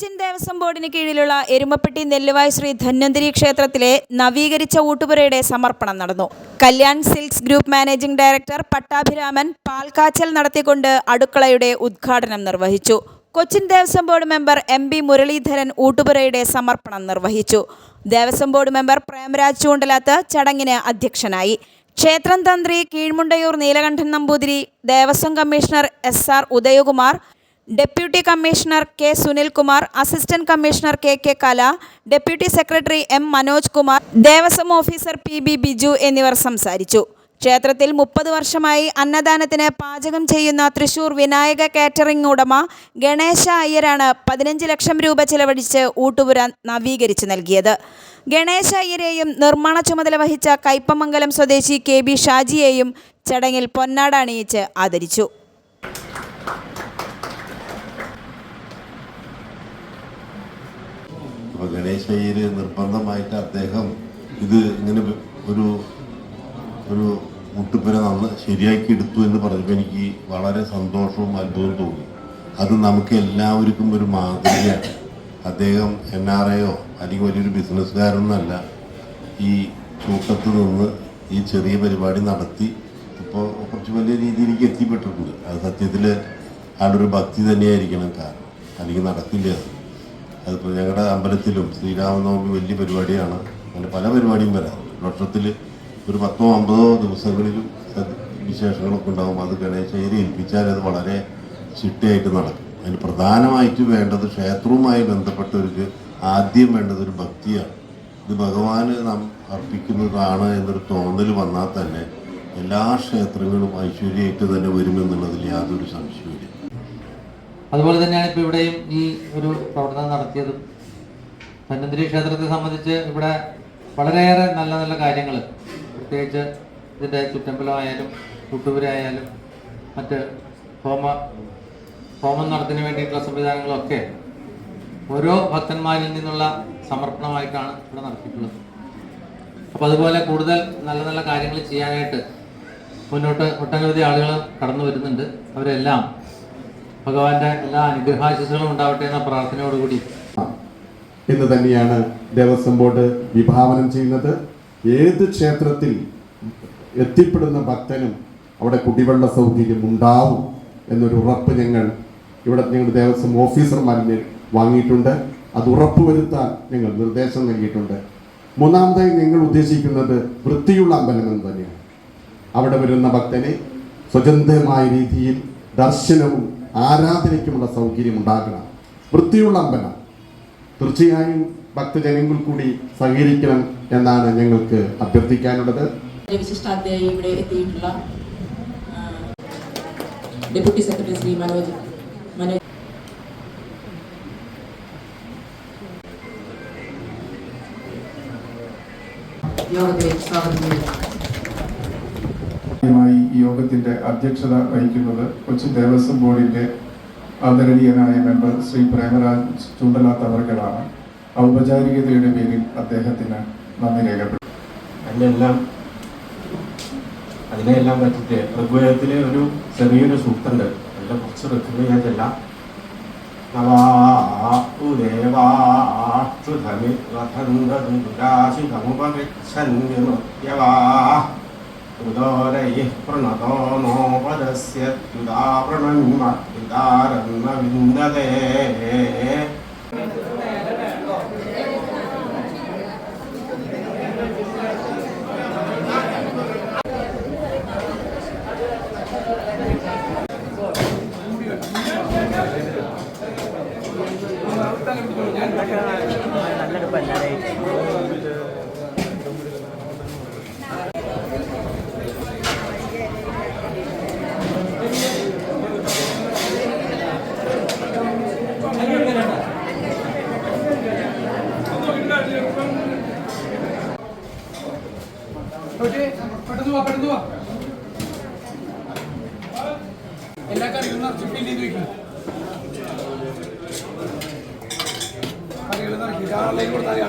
കൊച്ചിൻ ദേവസ്വം ബോർഡിന് കീഴിലുള്ള എരുമപ്പെട്ടി നെല്ലുവായ് ശ്രീ ധന്വന്തരി ക്ഷേത്രത്തിലെ നവീകരിച്ച ഊട്ടുപുരയുടെ സമർപ്പണം നടന്നു. Kalyan silks group managing director Pattabhiraman പാൽക്കാച്ചൽ നടത്തിക്കൊണ്ട് അടുക്കളയുടെ ഉദ്ഘാടനം നിർവഹിച്ചു. Cochin Devaswom board member M B Muraleedharan ഊട്ടുപുരയുടെ സമർപ്പണം നിർവഹിച്ചു. ദേവസ്വം ബോർഡ് മെമ്പർ പ്രേമരാജ് ചൂണ്ടലാത്ത് ചടങ്ങിന് അധ്യക്ഷനായി. ക്ഷേത്രം തന്ത്രി Keezhmundayur Neelakandan Namboothiri Devaswom commissioner S R Udayakumar deputy commissioner K Sunilkumar assistant commissioner K K Kala deputy secretary M Manoj Kumar Devaswom officer P B Biju എന്നിവർ സംസാരിച്ചു. ക്ഷേത്രത്തിൽ മുപ്പത് വർഷമായി അന്നദാനത്തിന് പാചകം ചെയ്യുന്ന തൃശൂർ വിനായക കാറ്ററിംഗ് ഉടമ ഗണേശ അയ്യരാണ് പതിനഞ്ച് ലക്ഷം രൂപ ചെലവഴിച്ച് ഊട്ടുപുര നവീകരിച്ചു നൽകിയത്. ഗണേശ അയ്യരെയും നിർമ്മാണ ചുമതല വഹിച്ച കൈപ്പമംഗലം സ്വദേശി കെ ബി ഷാജിയെയും ചടങ്ങിൽ പൊന്നാട അണിയിച്ച് ആദരിച്ചു. അപ്പോൾ ഗണേശ് നിർബന്ധമായിട്ട് അദ്ദേഹം ഇത് ഇങ്ങനെ ഒരു ഒരു മുട്ടുപ്പുര നന്ന് ശരിയാക്കി എടുത്തു എന്ന് പറഞ്ഞപ്പോൾ എനിക്ക് വളരെ സന്തോഷവും അത്ഭുതവും തോന്നി. അത് നമുക്ക് എല്ലാവർക്കും ഒരു മാതൃകയാണ്. അദ്ദേഹം എൻ ആർ എയോ അല്ലെങ്കിൽ വലിയൊരു ബിസിനസ്സുകാരൊന്നല്ല ഈ കൂട്ടത്ത് നിന്ന് ഈ ചെറിയ പരിപാടി നടത്തി ഇപ്പോൾ കുറച്ച് വലിയ രീതിയിലേക്ക് എത്തിപ്പെട്ടിട്ടുണ്ട്. അത് സത്യത്തിൽ ആളൊരു ഭക്തി തന്നെയായിരിക്കണം കാരണം. അല്ലെങ്കിൽ നടക്കില്ല അത്. അതിപ്പോൾ ഞങ്ങളുടെ അമ്പലത്തിലും ശ്രീരാമനവമി വലിയ പരിപാടിയാണ്. അങ്ങനെ പല പരിപാടിയും വരാം. വർഷത്തിൽ ഒരു പത്തോ അമ്പതോ ദിവസങ്ങളിലും വിശേഷങ്ങളൊക്കെ ഉണ്ടാകും അത് ഗണേശയെ ഏൽപ്പിച്ചാൽ അത് വളരെ ചിട്ടയായിട്ട് നടക്കും. അതിന് പ്രധാനമായിട്ട് വേണ്ടത് ക്ഷേത്രവുമായി ബന്ധപ്പെട്ടവർക്ക് ആദ്യം വേണ്ടത് ഒരു ഭക്തിയാണ്. ഇത് ഭഗവാന് നാം അർപ്പിക്കുന്നതാണ് എന്നൊരു തോന്നൽ വന്നാൽ തന്നെ എല്ലാ ക്ഷേത്രങ്ങളും ഐശ്വര്യമായിട്ട് തന്നെ വരുമെന്നുള്ളതിൽ യാതൊരു സംശയവുമില്ല. അതുപോലെ തന്നെയാണ് ഇപ്പോൾ ഇവിടെയും ഈ ഒരു പ്രവർത്തനം നടത്തിയതും. ധന്വന്തരി ക്ഷേത്രത്തെ സംബന്ധിച്ച് ഇവിടെ വളരെയേറെ നല്ല നല്ല കാര്യങ്ങൾ. പ്രത്യേകിച്ച് ഇതിന്റെ ചുറ്റമ്പലമായാലും കുട്ടുപുരായാലും മറ്റ് ഹോമ ഹോമം നടത്തിന് വേണ്ടിയിട്ടുള്ള സംവിധാനങ്ങളൊക്കെ ഓരോ ഭക്തന്മാരിൽ നിന്നുള്ള സമർപ്പണമായിട്ടാണ് ഇവിടെ നടത്തിയിട്ടുള്ളത്. അപ്പോൾ അതുപോലെ കൂടുതൽ നല്ല നല്ല കാര്യങ്ങൾ ചെയ്യാനായിട്ട് മുന്നോട്ട് ഒട്ടനവധി ആളുകൾ കടന്നു വരുന്നുണ്ട്. അവരെല്ലാം ഭഗവാന്റെ എല്ലാ അനുഗ്രഹാശിസുകളും ഉണ്ടാവട്ടെ എന്ന പ്രാർത്ഥനയോടുകൂടി എന്ന് തന്നെയാണ് ദേവസ്വം ബോർഡ് വിഭാവനം ചെയ്യുന്നത്. ഏത് ക്ഷേത്രത്തിൽ എത്തിപ്പെടുന്ന ഭക്തനും അവിടെ കുടിവെള്ള സൗകര്യം ഉണ്ടാവും എന്നൊരു ഉറപ്പ് ഞങ്ങൾ ഇവിടെ ഞങ്ങൾ ദേവസ്വം ഓഫീസർമാരിന് വാങ്ങിയിട്ടുണ്ട്. അത് ഉറപ്പുവരുത്താൻ ഞങ്ങൾ നിർദ്ദേശം നൽകിയിട്ടുണ്ട്. മൂന്നാമതായി ഞങ്ങൾ ഉദ്ദേശിക്കുന്നത് വൃത്തിയുള്ള അമ്പലം എന്ന് തന്നെയാണ്. അവിടെ വരുന്ന ഭക്തനെ സ്വതന്ത്രമായ രീതിയിൽ ദർശനവും ആരാധനയ്ക്കുമുള്ള സൗകര്യം ഉണ്ടാകണം. വൃത്തിയുള്ള അമ്പലം. തീർച്ചയായും ഭക്തജനങ്ങൾ കൂടി സഹകരിക്കണം എന്നാണ് ഞങ്ങൾക്ക് അഭ്യർത്ഥിക്കാനുള്ളത്. വിശിഷ്ടാധ്യായി ഇവിടെ എത്തിയിട്ടുള്ള ഡെപ്യൂട്ടി സെക്രട്ടറി ശ്രീ മനോജ് മനോജ്. യോഗത്തിലേക്ക് സ്വാഗതം ചെയ്യുന്നു. ആദ്യമായി ഈ യോഗത്തിന്റെ അധ്യക്ഷത വഹിക്കുന്നത് കൊച്ചി ദേവസ്വം ബോർഡിന്റെ ആദരണീയനായ മെമ്പർ ശ്രീ പ്രേമരാജ് ചൂണ്ടലാത്ത അവർകളാണ്. ഔപചാരികതയുടെ പേരിൽ അദ്ദേഹത്തിന് നന്ദി രേഖപ്പെടുത്തി അതിനെല്ലാം അതിനെല്ലാം പറ്റിയിട്ട് ഋഗ്വേദത്തിലെ ഒരു ചെറിയൊരു സൂക്തുണ്ട്. അതിലെ കുറച്ച് ഋഗ്വേദ ഞാൻ ചെല്ലാം ഉദോരൈः उदरैः प्रणतो नोपदस्य युदा प्रणन्मत्युदारन्न विन्दते நல்லது பண்ணாரு എല്ലാ കറികളും നിറച്ച് ഫില്ല് ചെയ്ത് വെക്കും. കറികൾ നിറക്കി ആളിലേക്ക് കൊടുത്താൽ